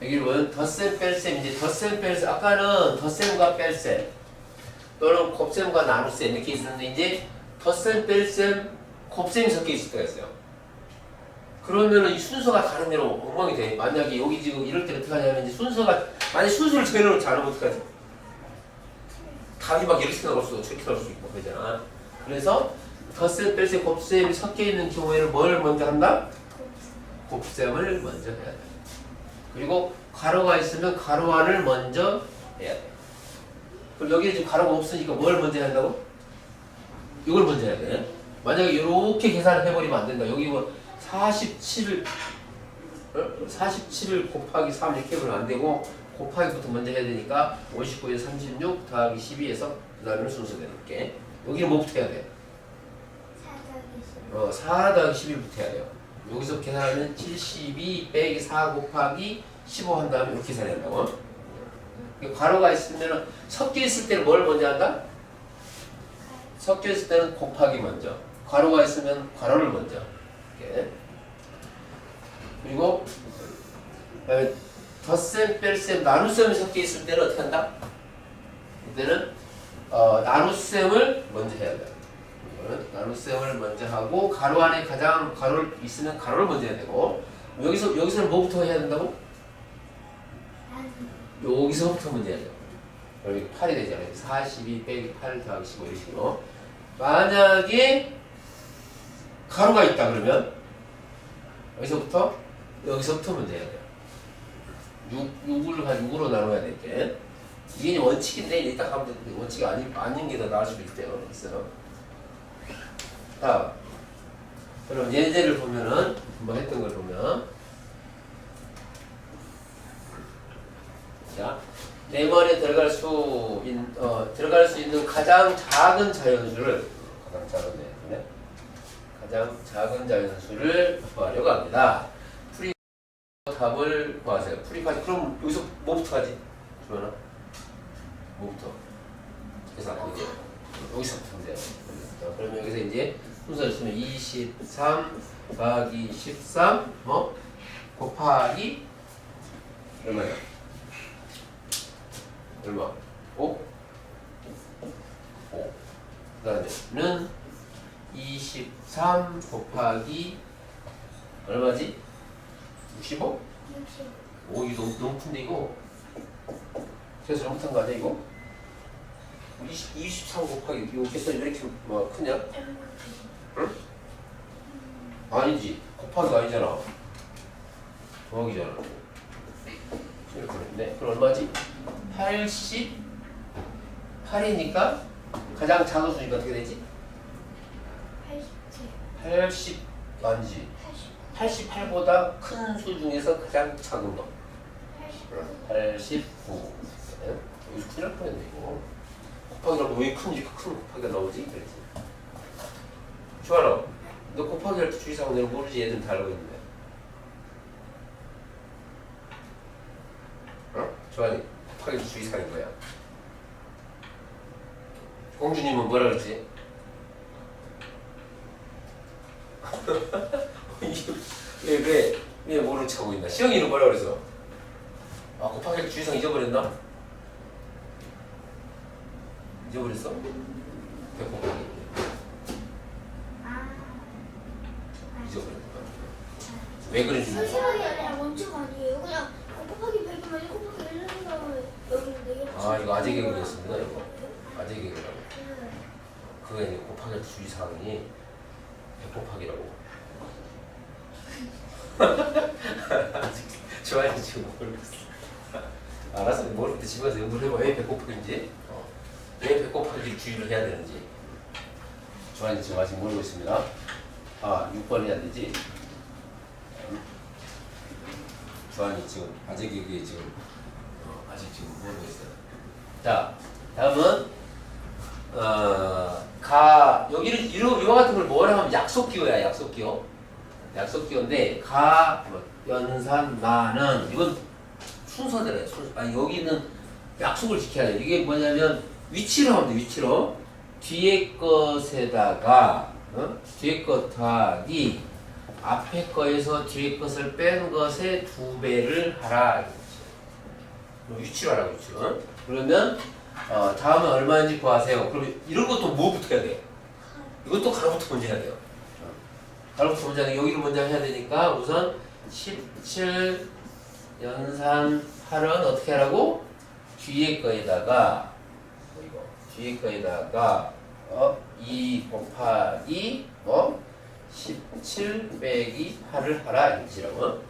보면 덧셈 뺄셈 이제 덧셈 뺄셈 아까는 덧셈과 뺄셈 또는 곱셈과 나눗셈 이렇게 있었는데 이제 덧셈 뺄셈 곱셈이 섞여 있을 때가 있어요. 그러면은 이 순서가 다른 데로 엉망이 돼. 만약에 여기 지금 이럴 때 어떻게 하냐면 이제 순서가 만약 순서를 제대로 잘하면 어떡하지? 답이 막 이렇게 나올 수도 저렇게 나올 수 있고 그러잖아. 그래서 덧셈 뺄셈 곱셈이 섞여 있는 경우에는 뭘 먼저 한다? 곱셈을 먼저 해야 돼. 그리고 가로가 있으면 가로 안을 먼저 해야 돼. 그럼 여기에 지금 가로가 없으니까 뭘 먼저 해야 한다고? 이걸 먼저 해야 돼. 만약에 이렇게 계산을 해버리면 안 된다. 여기 뭐 47을 47을 곱하기 3 이렇게 해보면 안 되고 곱하기부터 먼저 해야 되니까 59에서 36 더하기 12에서 그 다음에 순서대로 이렇게 여기는 뭐부터 해야 돼? 어, 4 더하기 11부터 해야 돼요. 여기서 계산하면 72 빼기 4 곱하기 15 한 다음에 이렇게 계산해야 된다고. 이게 괄호가 있으면 섞여 있을 때는 뭘 먼저 한다? 섞여 있을 때는 곱하기 먼저. 괄호가 있으면 괄호를 먼저. 이렇게. 그리고 덧셈, 뺄셈, 나눗셈이 섞여 있을 때는 어떻게 한다? 이때는 어, 나눗셈을 먼저 해야. 이거는 나눗셈을 먼저 하고 가로 안에 가장 가로 있으면 가로를 먼저 해야 되고 여기서 여기서는 뭐부터 해야 된다고? 여기서부터 돼요. 여기 8이 되잖아요. 42 빼기 8 더하기 15 이런 식으로. 만약에 가로가 있다 그러면 여기서부터 여기서부터 돼요. 6, 6을 가지고 6으로 나눠야 될 게. 이게 원칙인데 딱 하면 되는데 원칙이 아닌, 아닌 게 더 나을 수도 있대요. 있어요. 자, 그럼 예제를 보면은 한번 했던 걸 보면 자, 네 번에 들어갈 수 있, 어, 들어갈 수 있는 가장 작은 자연수를 가장 작은 네, 가장 작은 자연수를 구하려고 합니다. 풀이 답을 구하세요. 풀이까지 그럼 여기서 뭐부터 하지? 주원아? 뭐부터? 계산 이제 여기서부터 하면 돼요. 자, 그럼 여기서 이제 순서를 쓰면 23 더하기 13 뭐? 곱하기 얼마야? 얼마? 5? 5. 그 다음에는 23 곱하기 얼마지? 65? 오 이거 너무, 너무 큰데 이거 그래서 잘못한 거 아니야 이거? 20, 23 곱하기 이거 계산 왜 이렇게 뭐 크냐? 아니지 곱하기가 아니잖아 더하기잖아 이렇게 됐네 그럼 얼마지? 88이니까 가장 작은 수니까 어떻게 되지? 80 아니지? 88보다 큰 수 중에서 가장 작은 거. 89 네? 여기서 큰일 날 뻔했네 이거. 곱하기라고 왜 큰지 큰 곱하기가 나오지? 그랬지. 좋아라 너 곱하기 할때 주의사항 내가 모르지. 얘들은 다 알고 있는데. 어? 좋아니 곱하기 주의사항인 거야 공주님은 뭐라 그랬지? 왜, 왜, 왜 모른 척하고 있나? 시영이는 뭐라 그랬어? 아, 곱하기 주의사항 잊어버렸나? 잊어버렸어? 곱하기 잊어버렸나? 왜 그런지 모르겠어. 생각이 아니라 원칙 아니에요. 그냥 곱하기 100이면 1곱하기 1 다음에 여기 네 아, 이거 아재 개그였습니다, 이거. 아재 개그라고. 네. 그게 이제 곱하기 주의사항이 100 곱하기라고. 아직 지금 모르겠어. 알았어, 모를 때 집에 가서 연구를 해봐. 왜 100 곱하기인지. 어. 왜100 곱하기를 주의를 해야 되는지. 좋아요, 지금 아직 모르고 있습니다. 아, 6번 해야 되지. 주한이 지금 아재 개그에 지금 어, 아직 지금 모르고 있어요. 자, 다음은 어, 가 여기는 이런 이와 같은 걸 뭐라 하면 약속 기호야, 약속 기호. 약속 기호인데 가 뭐, 연산 나는 이건 순서대로요. 순서. 아니 여기는 약속을 지켜야 돼. 이게 뭐냐면 위치로 하면 돼. 위치로 뒤에 것에다가 어? 뒤에 것 더하기 앞에 거에서 뒤에 것을 뺀 것의 두 배를 하라. 위치로 하라고 위치로. 그러면 어, 다음에 얼마인지 구하세요. 그럼 이런 것도 뭐부터 해야 돼? 이것도 가로부터 먼저 해야 돼요. 어. 가로부터 먼저 하는 여기를 먼저 해야 되니까 우선 17 연산 8은 어떻게 하라고? 뒤에 거에다가 뭐 이거 뒤에 거에다가 어? 2 곱하기 어? 17 빼기 8을 하라 이지라고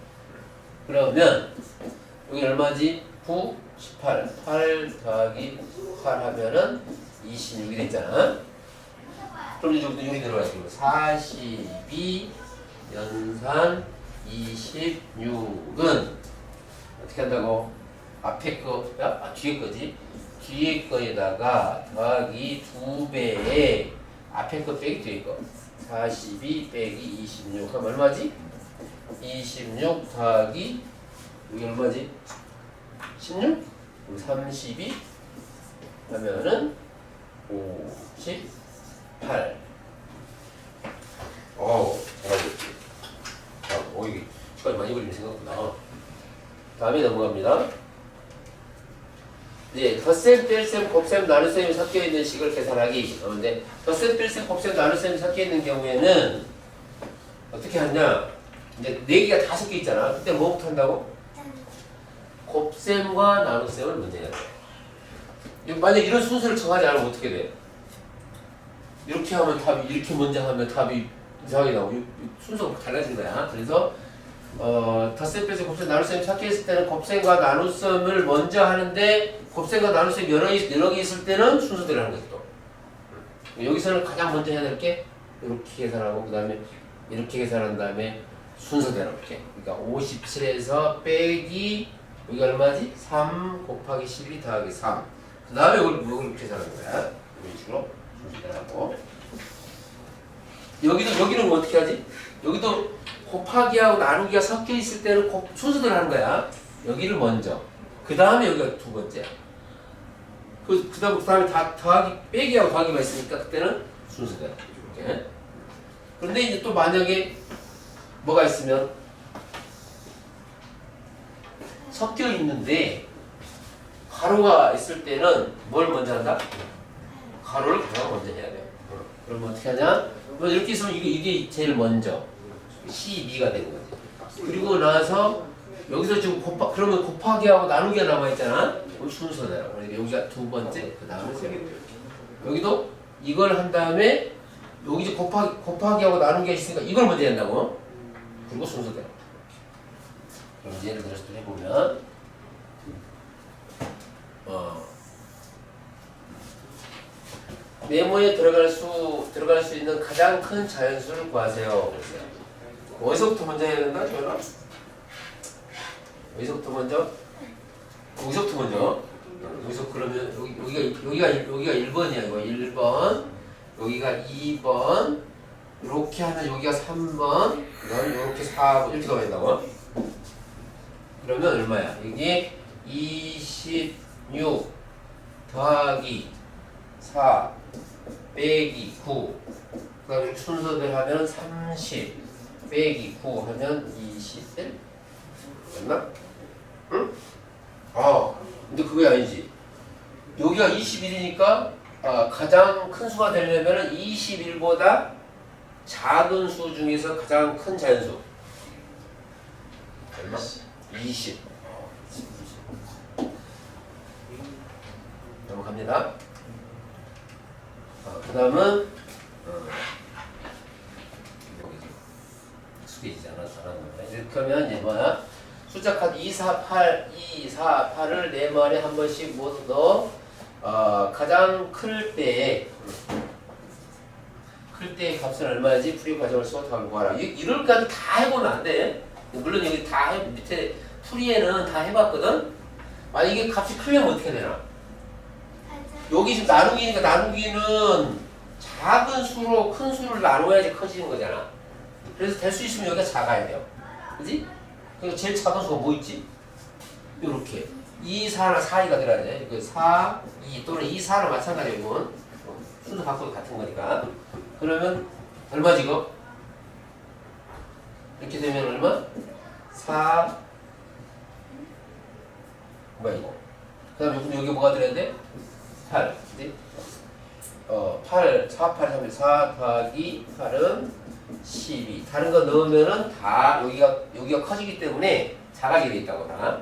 그러면 여기 얼마지? 9, 18 8 더하기 8 하면은 26이 됐잖아 그럼 이제 여기도 여기 들어가야지 42 연산 26은 어떻게 한다고? 앞에 거, 야? 아, 뒤에 거지? 뒤에 거에다가 더하기 두 배에 앞에 거 빼기 뒤에 거. 42 빼기 26 하면 얼마지? 26 더하기 여기 얼마지? 16? 그럼 32 하면은 58 어우 잘하고 있지 자, 어 이게 시간이 많이 걸리는 생각보다 다음에 넘어갑니다 네, 덧셈, 뺄셈, 곱셈, 나눗셈이 섞여 있는 식을 계산하기. 그런데 덧셈, 뺄셈, 곱셈, 나눗셈이 섞여 있는 경우에는 어떻게 하냐? 이제 네 개가 다 섞여 있잖아. 그때 뭐부터 한다고? 곱셈과 나눗셈을 먼저 해야 돼. 만약 이런 순서를 정하지 않으면 어떻게 돼? 이렇게 하면 답이 이렇게 먼저 하면 답이 이상하게 나오고 순서가 달라진 거야. 그래서 어, 덧셈, 뺄셈, 곱셈, 나눗셈 찾기 했을 때는 곱셈과 나눗셈을 먼저 하는데 곱셈과 나눗셈 여러, 개- 여러 개 있을 때는 순서대로 하는 거지 또. 여기서는 가장 먼저 해야 될 게 이렇게 계산하고 그 다음에 이렇게 계산한 다음에 순서대로 이렇게. 그러니까 57에서 빼기 여기 얼마지? 3 곱하기 12 더하기 3. 그 다음에 이걸 이걸 계산하는 거야. 이런 식으로 하고. 여기도 여기는 어떻게 하지? 여기도 곱하기하고 나누기가 섞여 있을 때는 곱, 순서대로 하는 거야. 여기를 먼저. 그 다음에 여기가 두 번째야. 그, 그 다음, 그 다음에 다, 더하기, 빼기하고 더하기만 있으니까 그때는 순서대로. 이렇게. 그런데 이제 또 만약에 뭐가 있으면 섞여 있는데 가로가 있을 때는 뭘 먼저 한다? 가로를 가장 먼저 해야 돼요. 어. 그러면 어떻게 하냐? 뭐 이렇게 있으면 이게, 이게 제일 먼저. 12가 되는 거지. 그리고 나서 여기서 지금 곱하 그러면 곱하기 하고 나누기가 남아 있잖아. 그 순서대로. 그러니까 여기가 두 번째, 그 다음에 세 번째. 여기도 이걸 한 다음에 여기 이제 곱하기 곱하기 하고 나누기가 있으니까 이걸 먼저 한다고. 그리고 순서대로. 그럼 예를 들어서 또 해보면 어. 메모에 들어갈 수 들어갈 수 있는 가장 큰 자연수를 구하세요. 어디서부터 먼저 해야 된다, 저희가? 어디서부터 먼저? 여기서부터 먼저. 여기서 그러면 여기 여기가 여기가 일- 여기가 1번이야. 이거 1번. 여기가 2번. 이렇게 하면 여기가 3번. 그다음 이렇게 4번 이렇게 가야 된다고. 그러면 얼마야? 이게 26 더하기 4 빼기 9 그 다음에 순서대로 하면 30 빼기 9 하면 21 맞나? 응? 아 근데 그게 아니지 여기가 21이니까 아, 가장 큰 수가 되려면 21보다 작은 수 중에서 가장 큰 자연수 얼마? 20 넘어갑니다. 어, 그 다음은 어, 않았- 않았는데 하면 이제 뭐야? 숫자 카드 2, 4, 8, 2, 4, 8을 네 마리에 한 번씩 모두 넣어 어, 가장 클 때에 클 때의 값은 얼마인지 풀이 과정을 수업하고 구하라. 이- 이럴까지 다 해보면 안 돼 물론 여기 다 해, 밑에 풀이에는 다 해봤거든 만약 이게 값이 크려면 어떻게 되나 여기 지금 나누기니까 나누기는 작은 수로 큰 수를 나눠야지 커지는 거잖아. 그래서 될 수 있으면 여기가 작아야 돼요. 그지? 그러니까 제일 작은 수가 뭐 있지? 요렇게. 2, 4나 4, 2가 들어야 돼. 그 4, 2 또는 2, 4는 마찬가지야, 이건. 어, 순서 바꿔도 같은 거니까. 그러면 얼마지, 이거? 이렇게 되면 얼마? 4, 뭐야, 이거? 그 다음에 여기 뭐가 돼? 8. 그지? 어, 8, 4, 8, 3, 4 더하기 8은 12. 다른 거 넣으면은 다 여기가, 여기가 커지기 때문에 작아지게 돼 있다고 다.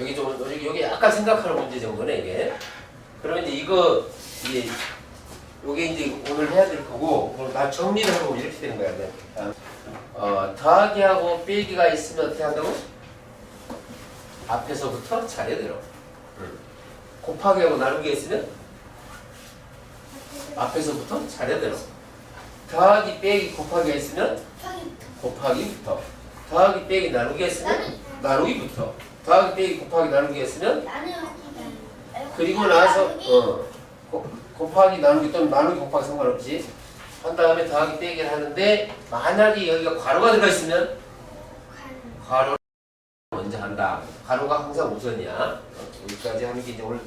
여기 좀, 여기 약간 생각하는 문제 정도네, 이게. 그러면 이제 이거, 이제, 요게 이제 오늘 해야 될 거고, 오늘 다 정리를 해보면 이렇게 되는 거야, 네. 어, 더하기하고 빼기가 있으면 어떻게 한다고? 앞에서부터 차례대로. 음. 곱하기하고 나누기 있으면 앞에서부터 차례대로. 더하기 빼기 곱하기가 있으면 곱하기부터. 더하기 빼기 나누기 했으면 나누기부터. 더하기 빼기 곱하기 나누기 했으면 그리고 나서 어, 곱- 곱하기 나누기 또는 나누기 곱하기 상관없지. 한 다음에 더하기 빼기를 하는데 만약에 여기가 괄호가 들어있으면 괄호 먼저 한다. 괄호가 항상 우선이야. 어, 여기까지 하는 게 이제 오늘